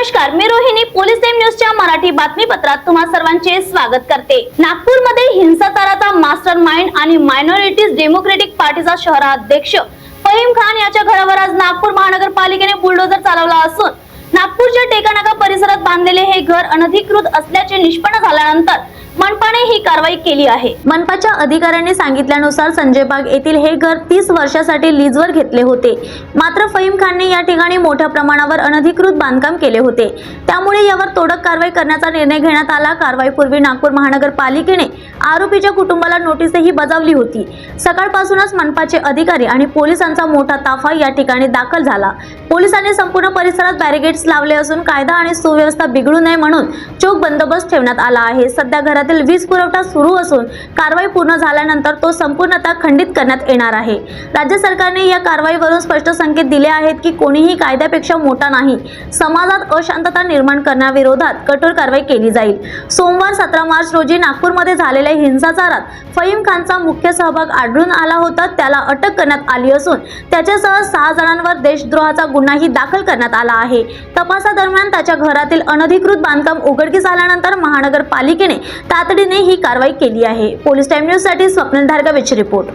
नमस्कार मी Rohini. Police time न्यूजच्या मराठी बातमीपत्रात तुम्हा सर्वांचे स्वागत करते. नागपूरमध्ये हिंसाचाराचा मास्टर माइंड आणि मायनॉरिटीज डेमोक्रेटिक पार्टीचा शहराध्यक्ष फहीम खान याच्या घरावर आज नागपूर महानगरपालिकेने बुलडोजर चालवला असून नागपूरच्या टेकानाका परिसरात बांधलेले हे घर अनधिकृत असल्याचे निष्पन्न झाल्यानंतर मनपाने ही कारवाई केली आहे. मनपाच्या अधिकाऱ्यांनी सांगितल्यानुसार संजय बाग येथील हे घर तीस वर्षासाठी लीजवर घेतले होते. मात्र फहीम खानने या ठिकाणी मोठ्या प्रमाणावर अनधिकृत बांधकाम केले होते. त्यामुळे यावर तोडक कारवाई करण्याचा निर्णय घेण्यात आला. कारवाईपूर्वी नागपूर महानगरपालिकेने आरोपीच्या कुटुंबाला नोटीसही बजावली होती. सकाळपासूनच मनपाचे अधिकारी आणि पोलिसांचा मोठा ताफा या ठिकाणी दाखल झाला. पोलिसांनी संपूर्ण परिसरात बॅरिगेड्स लावले असून कायदा आणि सुव्यवस्था बिघडू नये म्हणून चोख बंदोबस्त ठेवण्यात आला आहे. सध्या घरातील वीज पुरवठा सुरू असून कारवाई पूर्ण झाल्यानंतर तो संपूर्णतः खंडित करण्यात येणार आहे. राज्य सरकारने या कारवाईवरून स्पष्ट संकेत दिले आहेत की कोणीही कायद्यापेक्षा मोठा नाही. समाजात अशांतता निर्माण करण्याविरोधात कठोर कारवाई केली जाईल. सोमवार सतरा मार्च रोजी नागपूरमध्ये झालेल्या हिंसाचारात. फहीम खानचा मुख्य सहभाग आढळून आला होता त्याला अटक करण्यात आली असून त्याच्यासह सहा जणांवर देशद्रोहाचा गुन्हाही दाखल करण्यात आला आहे. तपासादरम्यान त्याच्या घरातील अनधिकृत बांधकाम उघडकीस आल्यानंतर महानगरपालिकेने तातडीने ही कारवाई केली आहे. पोलीस टाइम न्यूजसाठी रिपोर्ट.